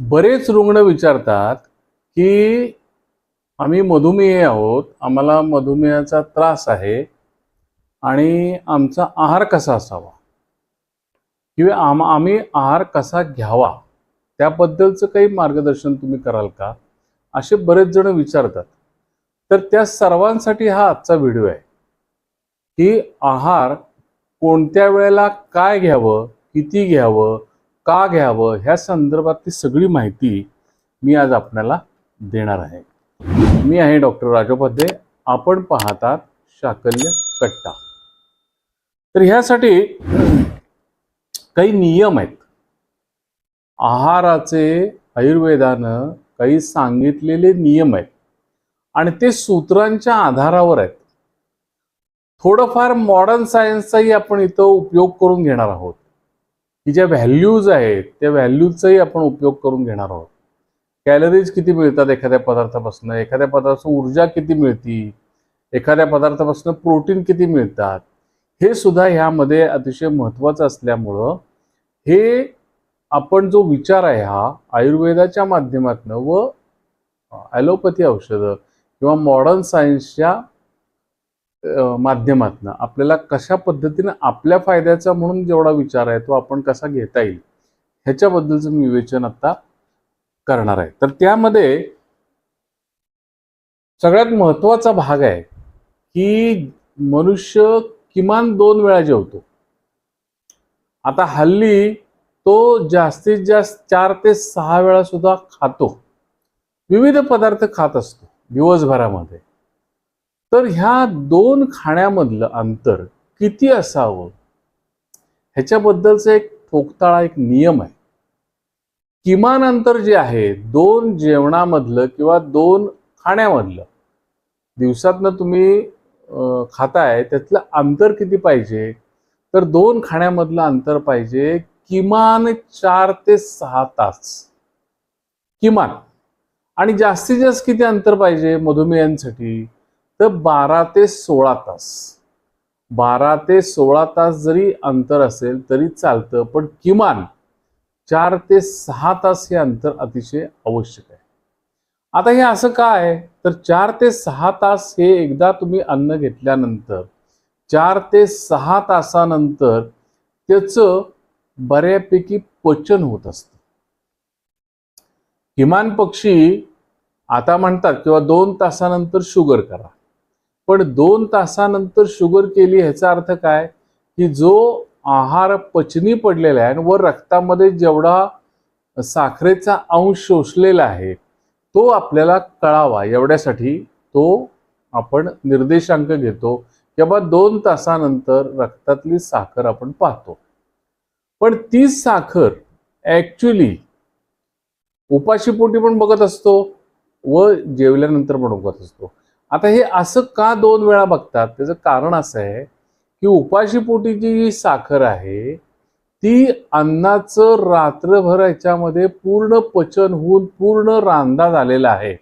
बरेच रुग्ण विचारतात की आम्ही मधुमेह आहोत आम्हाला मधुमेहाचा त्रास आहे आणि आमचा आहार कसा असावा? किंवा आम आम्ही आहार कसा घ्यावा? त्याबद्दलचं काही मार्गदर्शन तुम्ही कराल का? असे बरेच जण विचारतात. तर त्या सर्वांसाठी हा आजचा व्हिडिओ आहे. की आहार कोणत्या वेळेला काय घ्यावं किती घ्यावं का घ्यावं? ह्या संदर्भातली सगळी माहिती मी आज आपल्याला देणार आहे. मी आहे डॉक्टर राजोपाध्ये. आपण पाहतात शाकल्य कट्टा. तर ह्यासाठी काही नियम आहेत. आहाराचे आयुर्वेदानं काही सांगितलेले नियम आहेत. आणि ते सूत्रांच्या आधारावर आहेत. थोडंफार मॉडर्न सायन्सचाही आपण इथं उपयोग करून घेणार आहोत. की ज्या व्हॅल्यूज आहेत त्या व्हॅल्यूजचाही आपण उपयोग करून घेणार आहोत. कॅलरीज किती मिळतात एखाद्या पदार्थापासून? एखाद्या पदार्थापासून ऊर्जा किती मिळती? एखाद्या पदार्थापासून प्रोटीन किती मिळतात? हे सुद्धा ह्यामध्ये अतिशय महत्त्वाचं असल्यामुळं हे आपण जो विचार आहे हा आयुर्वेदाच्या माध्यमातून व ॲलोपॅथी औषधं किंवा मॉडर्न सायन्सच्या माध्यमातनं आपल्याला कशा पद्धतीनं आपल्या फायद्याचा म्हणून जेवढा विचार आहे तो आपण कसा घेता येईल ह्याच्याबद्दलचं मी विवेचन आता करणार आहे. तर त्यामध्ये सगळ्यात महत्त्वाचा भाग आहे की मनुष्य किमान दोन वेळा जेवतो. आता हल्ली तो जास्तीत जास्त चार ते सहा वेळा सुद्धा खातो. विविध पदार्थ खात असतो दिवसभरामध्ये. तर ह्या दोन खाण्यामधलं अंतर किती असावं? ह्याच्याबद्दलचा एक ठोकताळा एक नियम आहे. किमान अंतर जे आहे दोन जेवणामधलं किंवा दोन खाण्यामधलं दिवसातनं तुम्ही खाताय त्यातलं अंतर किती पाहिजे? तर दोन खाण्यामधलं अंतर पाहिजे किमान चार ते सहा तास. किमान. आणि जास्तीत जास्त किती अंतर पाहिजे मधुमेहांसाठी? तर बारा ते सोळा तास. बारा ते सोळा तास जरी अंतर असेल तरी चालतं पण किमान चार ते सहा तास हे अंतर अतिशय आवश्यक आहे. आता हे असं काय तर चार ते सहा तास हे एकदा तुम्ही अन्न घेतल्यानंतर चार ते सहा तासानंतर त्याचं बऱ्यापैकी पचन होत असतं. किमान पक्षी आता म्हणतात किंवा दोन तासानंतर शुगर करा. पण दोन तासानंतर शुगर केली ह्याचा अर्थ काय? की जो आहार पचनी पडलेला आहे व रक्तामध्ये जेवढा साखरेचा अंश शोषलेला आहे तो आपल्याला कळावा. एवढ्यासाठी तो आपण निर्देशांक घेतो किंवा दोन तासानंतर रक्तातली साखर आपण पाहतो. पण ती साखर ॲक्च्युली उपाशीपोटी पण बघत असतो व जेवल्यानंतर पण बघत असतो. आता हे असं का दोन वेळा बघतात? त्याचं कारण असं आहे की उपाशीपोटीची जी साखर आहे ती अन्नाचं रात्रभर याच्यामध्ये पूर्ण पचन होऊन पूर्ण रांदा झालेला आहे.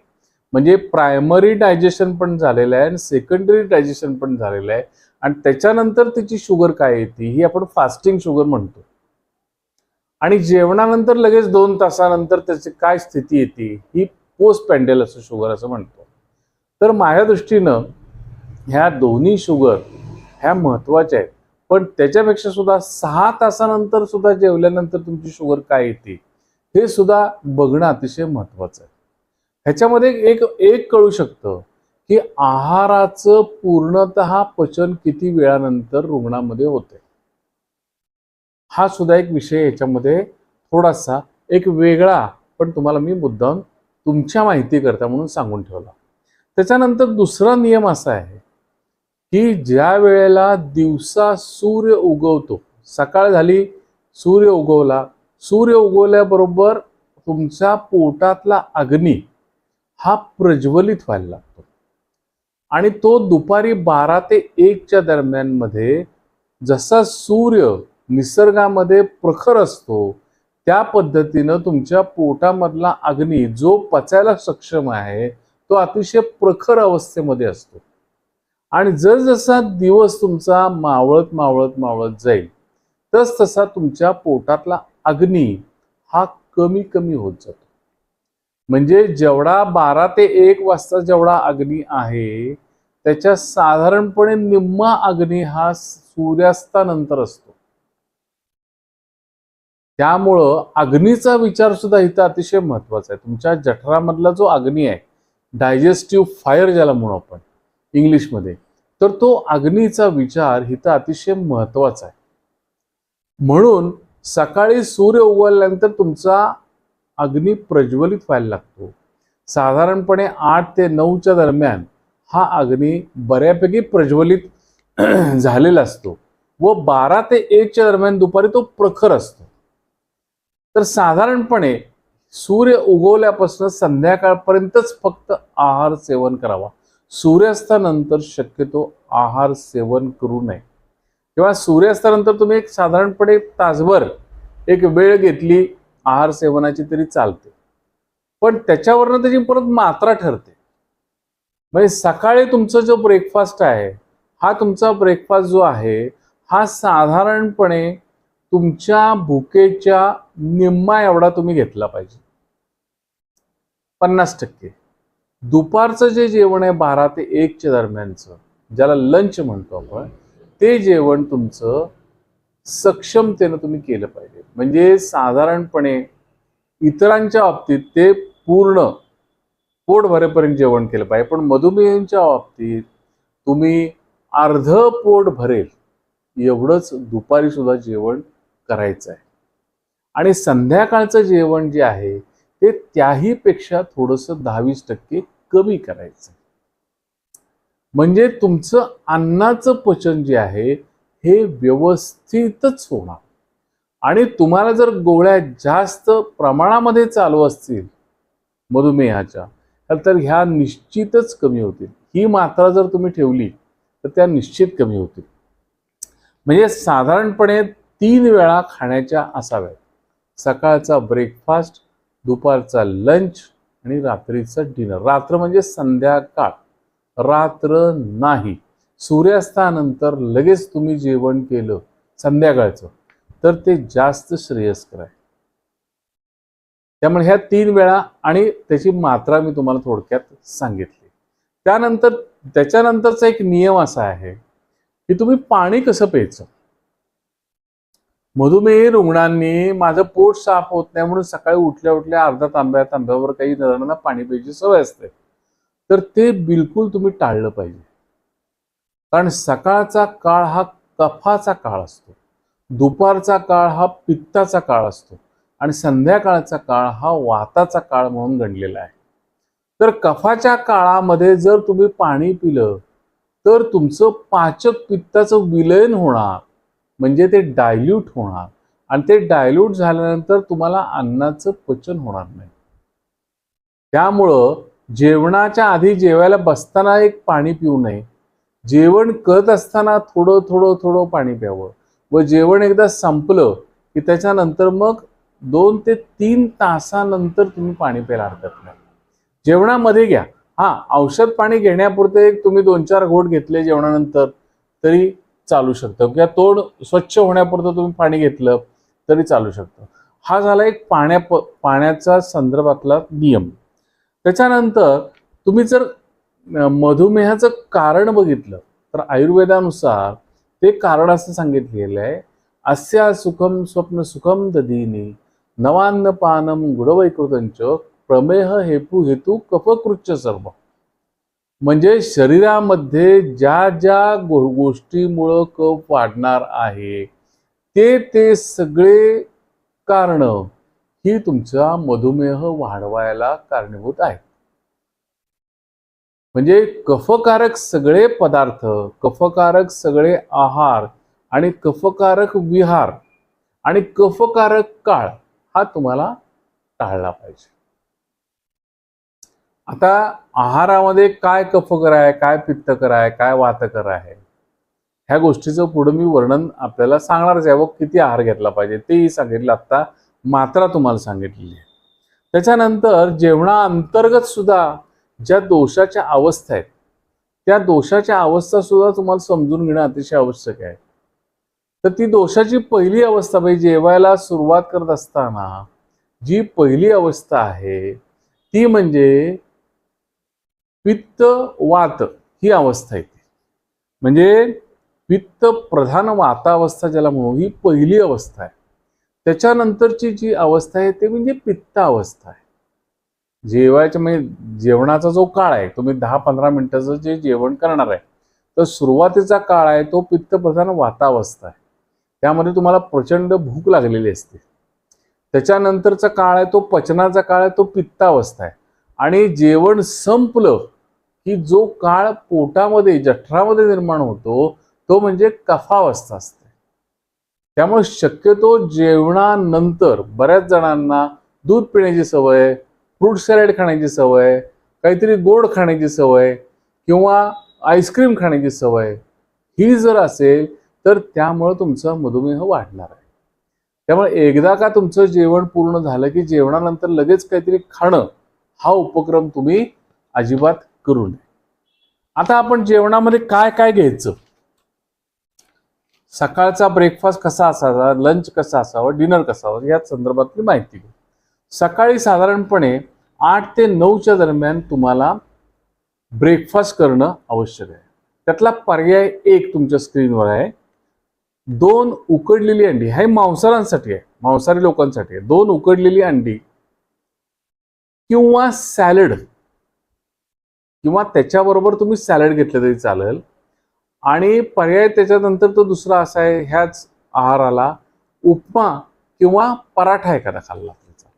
म्हणजे प्रायमरी डायजेशन पण झालेलं आहे आणि सेकंडरी डायजेशन पण झालेलं आहे. आणि त्याच्यानंतर तिची शुगर काय येते? ही आपण फास्टिंग शुगर म्हणतो. आणि जेवणानंतर लगेच दोन तासानंतर त्याची काय स्थिती येते? ही पोस्ट पॅन्डेल असं शुगर असं म्हणतो. तर माझ्या दृष्टीनं ह्या दोन्ही शुगर ह्या महत्त्वाच्या आहेत. पण त्याच्यापेक्षा सुद्धा सहा तासानंतर सुद्धा जेवल्यानंतर तुमची शुगर काय येते हे सुद्धा बघणं अतिशय महत्त्वाचं आहे. ह्याच्यामध्ये एक एक कळू शकतं की आहाराचं पूर्णतः पचन किती वेळानंतर रुग्णामध्ये होते हा सुद्धा एक विषय याच्यामध्ये थोडासा एक वेगळा पण तुम्हाला मी मुद्दाम तुमच्या माहितीकरता म्हणून सांगून ठेवला. त्याच्यानंतर दुसरा नियम असा आहे की ज्या वेळेला दिवसा सूर्य उगवतो सकाळ झाली सूर्य उगवला सूर्य उगवल्याबरोबर तुमच्या पोटातला अग्नी हा प्रज्वलित व्हायला लागतो. आणि तो दुपारी बारा ते एकच्या दरम्यानमध्ये जसा सूर्य निसर्गामध्ये प्रखर असतो त्या पद्धतीनं तुमच्या पोटामधला अग्नी जो पचायला सक्षम आहे तो अतिशय प्रखर अवस्थेमध्ये असतो. आणि जसजसा दिवस तुमचा मावळत मावळत मावळत जाईल तस तसा तुमच्या पोटातला अग्नी हा कमी कमी होत जातो. म्हणजे जेवढा बारा ते एक वाजता जेवढा अग्नी आहे त्याच्या साधारणपणे निम्मा अग्नी हा सूर्यास्तानंतर असतो. त्यामुळं अग्नीचा विचार सुद्धा इथं अतिशय महत्त्वाचा आहे. तुमच्या जठरामधला जो अग्नी आहे डायजेस्टिव्ह फायर ज्याला म्हणू आपण इंग्लिशमध्ये तर तो अग्नीचा विचार हिथं अतिशय महत्त्वाचा आहे. म्हणून सकाळी सूर्य उगवल्यानंतर तुमचा अग्नी प्रज्वलित व्हायला लागतो. साधारणपणे आठ ते नऊच्या दरम्यान हा अग्नी बऱ्यापैकी प्रज्वलित झालेला असतो व बारा ते एकच्या दरम्यान दुपारी तो प्रखर असतो. तर साधारणपणे सूर्य उगवल्यापासून संध्याकाळपर्यंतच फक्त आहार सेवन करावा. सूर्यास्तानंतर शक्यतो आहार सेवन करू नये. किंवा सूर्यास्तानंतर तुम्ही एक साधारणपणे तासभर एक वेळ घेतली आहार सेवनाची तरी चालते. पण त्याच्यावरनं त्याची परत मात्रा ठरते. म्हणजे सकाळी तुमचा जो ब्रेकफास्ट आहे हा तुमचा ब्रेकफास्ट जो आहे हा साधारणपणे तुमच्या भुकेच्या निम्मा एवढा तुम्ही घेतला पाहिजे. पन्नास टक्के. दुपारचं जे जेवण आहे बारा ते एकच्या दरम्यानचं ज्याला लंच म्हणतो आपण ते जेवण तुमचं सक्षमतेनं तुम्ही केलं पाहिजे. म्हणजे साधारणपणे इतरांच्या बाबतीत ते पूर्ण पोट भरेपर्यंत जेवण केलं पाहिजे. पण मधुमेहांच्या बाबतीत तुम्ही अर्ध पोट भरेल एवढंच दुपारी सुद्धा जेवण करायचं आहे आणि संध्याकाळचं जेवण जे आहे ते त्याही पेक्षा थोडंसं दहावीस टक्के कमी करायचं. म्हणजे तुमचं अन्नाचं पचन जे आहे हे व्यवस्थितच होणार. आणि तुम्हाला जर गोळ्या जास्त प्रमाणामध्ये चालू असतील मधुमेहाच्या तर ह्या निश्चितच कमी होतील. ही मात्रा जर तुम्ही ठेवली तर त्या निश्चित कमी होतील. म्हणजे साधारणपणे तीन वेळा खाण्याच्या असाव्यात. सकाळचा ब्रेकफास्ट दुपारचा लंच आणि रात्रीचं डिनर रात्र म्हणजे संध्याकाळ. रात्र नाही. सूर्यास्तानंतर लगेच तुम्ही जेवण केलं संध्याकाळचं तर ते जास्त श्रेयस्कर आहे. त्यामुळे ह्या तीन वेळा आणि त्याची मात्रा मी तुम्हाला थोडक्यात सांगितली. त्यानंतर त्याच्यानंतरचा एक नियम असा आहे की तुम्ही पाणी कसं प्यायचं? मधुमेही रुग्णांनी माझं पोट साफ होत नाही म्हणून सकाळी उठल्या उठल्या अर्धा तांब्या तांब्यावर काही जणांना पाणी प्यायची सवय असते. तर ते बिलकुल तुम्ही टाळलं पाहिजे. कारण सकाळचा काळ हा कफाचा काळ असतो. दुपारचा काळ हा पित्ताचा काळ असतो. आणि संध्याकाळचा काळ हा वाताचा काळ म्हणून गणलेला आहे. तर कफाच्या काळामध्ये जर तुम्ही पाणी पिलं तर तुमचं पाचक पित्ताचं विलयन होणार. म्हणजे ते डायल्यूट होणार. आणि ते डायल्यूट झाल्यानंतर तुम्हाला अन्नाचं पचन होणार नाही. त्यामुळं जेवणाच्या आधी जेवायला बसताना एक पाणी पिऊ नये. जेवण करत असताना थोडं थोडं थोडं पाणी प्यावं. व जेवण एकदा संपलं की त्याच्यानंतर मग दोन ते तीन तासानंतर तुम्ही पाणी प्यायला हरकत नाही. जेवणामध्ये घ्या. हा औषध पाणी घेण्यापुरते एक तुम्ही दोन चार घोट घेतले जेवणानंतर. तरी चालू शकतं. किंवा तोंड स्वच्छ होण्यापुरतं तुम्ही पाणी घेतलं तरी चालू शकतं. हा झाला एक पाण्या पाण्याचा संदर्भातला नियम. त्याच्यानंतर तुम्ही जर मधुमेहाचं कारण बघितलं तर आयुर्वेदानुसार ते कारण असं सांगितलेलं आहे अस्या सुखम स्वप्न सुखम दधीनी नवान्न पानम गुडवैकृतंच प्रमेह हेतू हेतू कफकृच्च सर्व म्हणजे शरीरामध्ये ज्या ज्या गो गोष्टीमुळं कफ वाढणार आहे ते ते सगळे कारण ही तुमचा मधुमेह वाढवायला कारणीभूत आहे म्हणजे कफकारक सगळे पदार्थ कफकारक सगळे आहार आणि कफकारक विहार आणि कफकारक काळ हा तुम्हाला टाळला पाहिजे. आता आहारामध्ये काय कफकर आहे काय पित्तकर आहे काय वातकर आहे ह्या गोष्टीचं पुढं मी वर्णन आपल्याला सांगणारच आहे. व किती आहार घेतला पाहिजे तेही सांगितलं आता मात्रा तुम्हाला सांगितलेली आहे. त्याच्यानंतर जेवणा अंतर्गत सुद्धा ज्या दोषाच्या अवस्था आहेत त्या दोषाच्या अवस्था सुद्धा तुम्हाला समजून घेणं अतिशय आवश्यक आहे. तर ती दोषाची पहिली अवस्था म्हणजे जेवायला सुरुवात करत असताना जी पहिली अवस्था आहे ती म्हणजे पित्त वात ही अवस्था येते. म्हणजे पित्त प्रधान वातावस्था ज्याला म्हणू ही पहिली अवस्था आहे. त्याच्यानंतरची जी अवस्था आहे ते म्हणजे पित्त अवस्था आहे. जेवायच्या म्हणजे जेवणाचा जो काळ आहे तुम्ही दहा पंधरा मिनिटाचं जे जेवण करणार आहे तर सुरुवातीचा काळ आहे तो पित्तप्रधान वातावस्था आहे. त्यामध्ये तुम्हाला प्रचंड भूक लागलेली असते. त्याच्यानंतरचा काळ आहे तो पचनाचा काळ आहे तो पित्तावस्था आहे. आणि जेवण संपलं की जो काळ पोटामध्ये जठरामध्ये निर्माण होतो तो म्हणजे कफावस्था असते. त्यामुळे शक्यतो जेवणानंतर बऱ्याच जणांना दूध पिण्याची सवय फ्रूट सॅलड खाण्याची सवय काहीतरी गोड खाण्याची सवय किंवा आईस्क्रीम खाण्याची सवय ही जर असेल तर त्यामुळं तुमचा मधुमेह वाढणार आहे. त्यामुळे एकदा का तुमचं जेवण पूर्ण झालं की जेवणानंतर लगेच काहीतरी खाणं हा उपक्रम तुम्ही अजिबात करू नये. आता आपण जेवणामध्ये काय काय घ्यायचं? सकाळचा ब्रेकफास्ट कसा असावा? लंच कसा असावा? डिनर कसा असावा? या संदर्भातली माहिती घेऊ सकाळी साधारणपणे आठ ते नऊच्या दरम्यान तुम्हाला ब्रेकफास्ट करणं आवश्यक आहे. त्यातला पर्याय एक तुमच्या स्क्रीनवर आहे. दोन उकडलेली अंडी हे मांसाहारांसाठी आहे मांसाहारी लोकांसाठी आहे. दोन उकडलेली अंडी किंवा सॅलड किंवा त्याच्याबरोबर तुम्ही सॅलड घेतलं तरी चालेल. आणि पर्याय त्याच्यानंतर तो दुसरा असा आहे ह्याच आहाराला उपमा किंवा पराठा एखादा खाल्ला त्याचा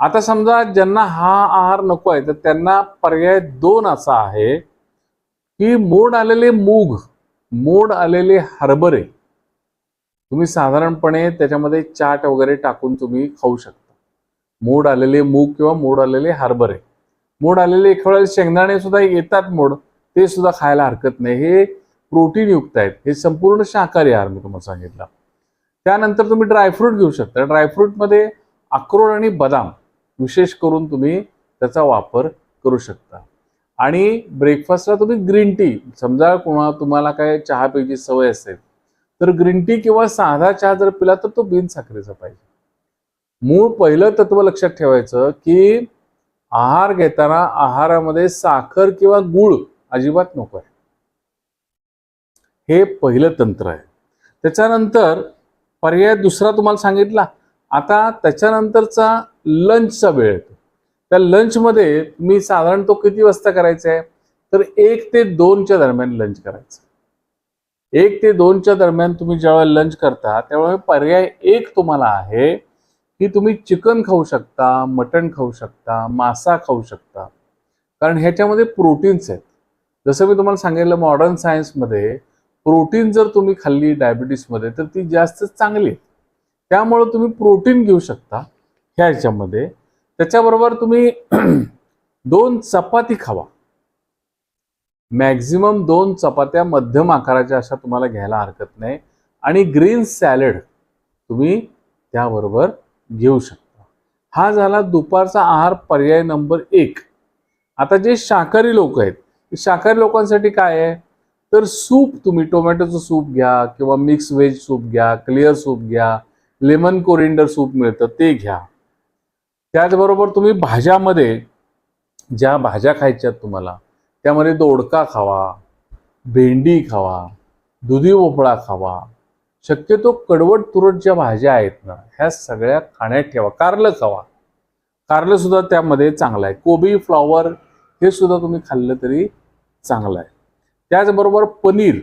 आता समजा ज्यांना हा आहार नको आहे तर त्यांना पर्याय दोन असा आहे की मोड आलेले मूग मोड आलेले हरभरे तुम्ही साधारणपणे त्याच्यामध्ये चाट वगैरे टाकून तुम्ही खाऊ शकता. मोड आलेले मूग किंवा मोड आलेले हरभरे. मोड आलेले एक वेळेला शेंगदाणे सुद्धा येतात मोड ते सुद्धा खायला हरकत नाही. हे प्रोटीन युक्त आहेत. हे संपूर्ण शाकाहारी आहार मी तुम्हाला सांगितलं. त्यानंतर तुम्ही ड्रायफ्रूट घेऊ शकता. ड्रायफ्रूटमध्ये अक्रोड आणि बदाम विशेष करून तुम्ही त्याचा वापर करू शकता. आणि ब्रेकफास्टला तुम्ही ग्रीन टी समजा कोणा तुम्हाला काय चहा प्यायची सवय असेल तर ग्रीन टी किंवा साधा चहा जर पिला तर तो बिन साखरेचा पाहिजे. मूळ पहिलं तत्व लक्षात ठेवायचं की आहार घेताना आहारामध्ये साखर किंवा गुळ अजिबात नको आहे. हे पहिलं तंत्र आहे. त्याच्यानंतर पर्याय दुसरा तुम्हाला सांगितला. आता त्याच्यानंतरचा लंचचा वेळ येतो. त्या लंचमध्ये मी साधारण तो किती वाजता करायचा आहे? तर एक ते दोनच्या दरम्यान लंच करायचं. एक ते दोनच्या दरम्यान तुम्ही ज्यावेळेला लंच करता त्यावेळेला पर्याय एक तुम्हाला आहे. की तुम्ही चिकन खाऊ शकता मटण खाऊ शकता मासा खाऊ शकता. कारण ह्याच्यामध्ये प्रोटीन्स आहेत. जसं मी तुम्हाला सांगितलं मॉडर्न सायन्समध्ये प्रोटीन जर तुम्ही खाल्ली डायबिटीसमध्ये तर ती जास्त चांगली आहे. त्यामुळं तुम्ही प्रोटीन घेऊ शकता ह्या ह्याच्यामध्ये. त्याच्याबरोबर तुम्ही दोन चपाती खावा. मॅक्झिमम दोन चपात्या मध्यम आकाराच्या अशा तुम्हाला घ्यायला हरकत नाही. आणि ग्रीन सॅलड तुम्ही त्याबरोबर घेऊ शकता. हा झाला दुपारचा आहार पर्याय नंबर एक. आता जे शाकाहारी लोक आहेत शाकाहारी लोकांसाठी काय आहे? तर सूप तुम्ही टोमॅटोचं सूप घ्या किंवा मिक्स व्हेज सूप घ्या क्लिअर सूप घ्या लेमन कोरिंडर सूप मिळतं ते घ्या. त्याचबरोबर तुम्ही भाज्यामध्ये ज्या भाज्या खायच्यात तुम्हाला त्यामध्ये दोडका खावा भेंडी खावा दुधी भोपळा खावा शक्यतो कडवट तुरट ज्या भाज्या आहेत ना ह्या सगळ्या खाण्यात ठेवा. कारलं खावा कारलं सुद्धा त्यामध्ये चांगलं आहे. कोबी फ्लॉवर हे सुद्धा तुम्ही खाल्लं तरी चांगलं आहे. त्याचबरोबर पनीर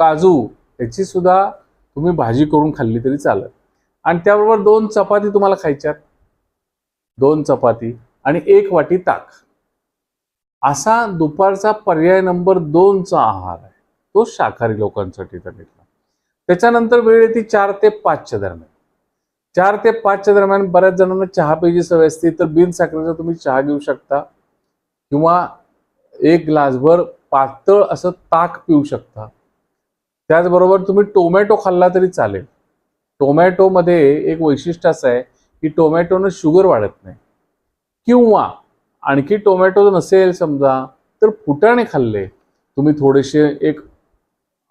काजू याची सुद्धा तुम्ही भाजी करून खाल्ली तरी चालत आणि त्याबरोबर दोन चपाती तुम्हाला खायच्यात दोन चपाती आणि एक वाटी ताक. असा दुपारचा पर्याय नंबर दोनचा आहार आहे. तो शाकाहारी लोकांसाठी सांगितला त्याच्यानंतर वेळ येते चार ते पाचच्या दरम्यान. चार ते पाचच्या दरम्यान बऱ्याच जणांना चहा प्यायची सवय असते तर बिन साखरेचा तुम्ही चहा घेऊ शकता किंवा एक ग्लासभर पातळ असं ताक पिऊ शकता. त्याचबरोबर तुम्ही टोमॅटो खाल्ला तरी चालेल. टोमॅटोमध्ये एक वैशिष्ट्य असं आहे की टोमॅटोनं शुगर वाढत नाही. किंवा आणखी टोमॅटो नसेल समजा तर फुटाणे खाल्ले. तुम्ही थोडेसे एक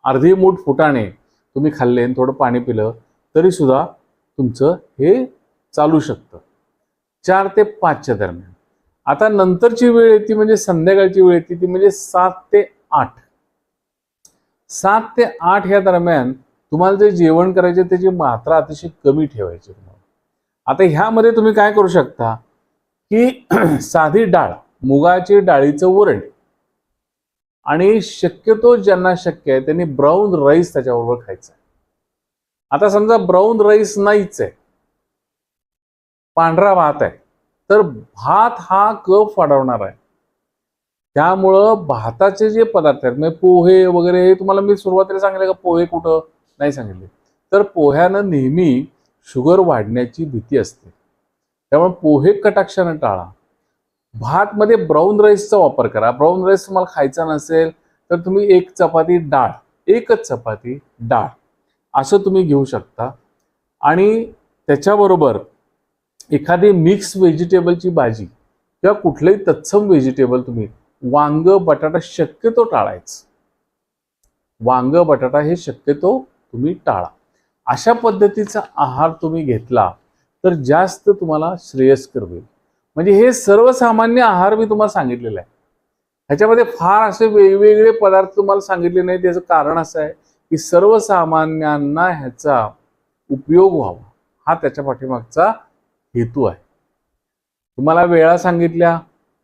अर्धी मूठ फुटाणे तुम्ही खाल्ले आणि थोडं पाणी पिलं तरी सुद्धा तुमचं हे चालू शकतं. चार ते पाचच्या दरम्यान. आता नंतरची वेळ येते म्हणजे संध्याकाळची वेळ येते ती म्हणजे सात ते आठ. सात ते आठ या दरम्यान तुम्हाला जे जेवण करायचे त्याची मात्रा अतिशय कमी ठेवायची तुम्हाला. आता ह्यामध्ये तुम्ही काय करू शकता की साधी डाळ मुगाची डाळीचं वरण आणि शक्यतो ज्यांना शक्य आहे त्यांनी ब्राऊन राईस त्याच्याबरोबर खायचा आहे. आता समजा ब्राऊन राईस नाहीच आहे पांढरा भात आहे तर भात हा कफ वाढवणार आहे? त्यामुळं भाताचे जे पदार्थ आहेत म्हणजे पोहे वगैरे हे तुम्हाला मी सुरुवातीला सांगितलं का पोहे कुठं? नाही सांगितले. तर पोह्यानं नेहमी शुगर वाढण्याची भीती असते. त्यामुळे पोहे कटाक्षानं टाळा. भातमध्ये ब्राऊन राईसचा वापर करा. ब्राऊन राईस तुम्हाला खायचा नसेल तर तुम्ही एक चपाती डाळ. एकच चपाती डाळ. असं तुम्ही घेऊ शकता. आणि त्याच्याबरोबर एखादी मिक्स व्हेजिटेबलची भाजी किंवा कुठलंही तत्सम व्हेजिटेबल तुम्ही वांग बटाटा शक्यतो टाळायचं. वांग बटाटा हे शक्यतो तुम्ही टाळा. अशा पद्धतीचा आहार तुम्ही घेतला तर जास्त तुम्हाला श्रेयस्कर होईल. म्हणजे हे सर्वसामान्य आहार मी तुम्हाला सांगितलेला आहे. ह्याच्यामध्ये फार असे वेगवेगळे पदार्थ तुम्हाला सांगितले नाही त्याचं कारण असं आहे की सर्वसामान्यांना ह्याचा उपयोग व्हावा. हा त्याच्या पाठीमागचा हेतू आहे. तुम्हाला वेळा सांगितल्या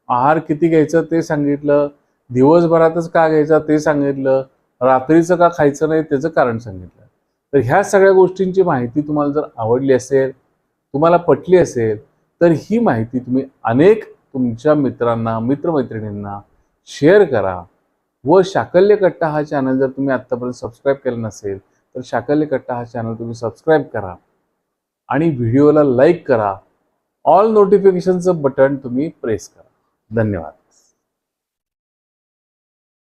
आहार किती घ्यायचं ते सांगितलं दिवसभरातच का घ्यायचा ते सांगितलं रात्रीचं का खायचं नाही त्याचं कारण सांगितलं. तर ह्या सगळ्या गोष्टींची माहिती तुम्हाला जर आवडली असेल तुम्हाला पटली असेल तर ही माहिती तुम्ही अनेक तुमच्या मित्रांना मित्रमैत्रिणींना शेअर करा. व शाकल्य कट्टा हा चॅनल जर तुम्ही आत्तापर्यंत सबस्क्राईब केला नसेल तर शाकल्य कट्टा हा चॅनल तुम्ही सबस्क्राईब करा. आणि व्हिडिओला लाईक करा. ऑल नोटिफिकेशनचं बटन तुम्ही प्रेस करा. धन्यवाद.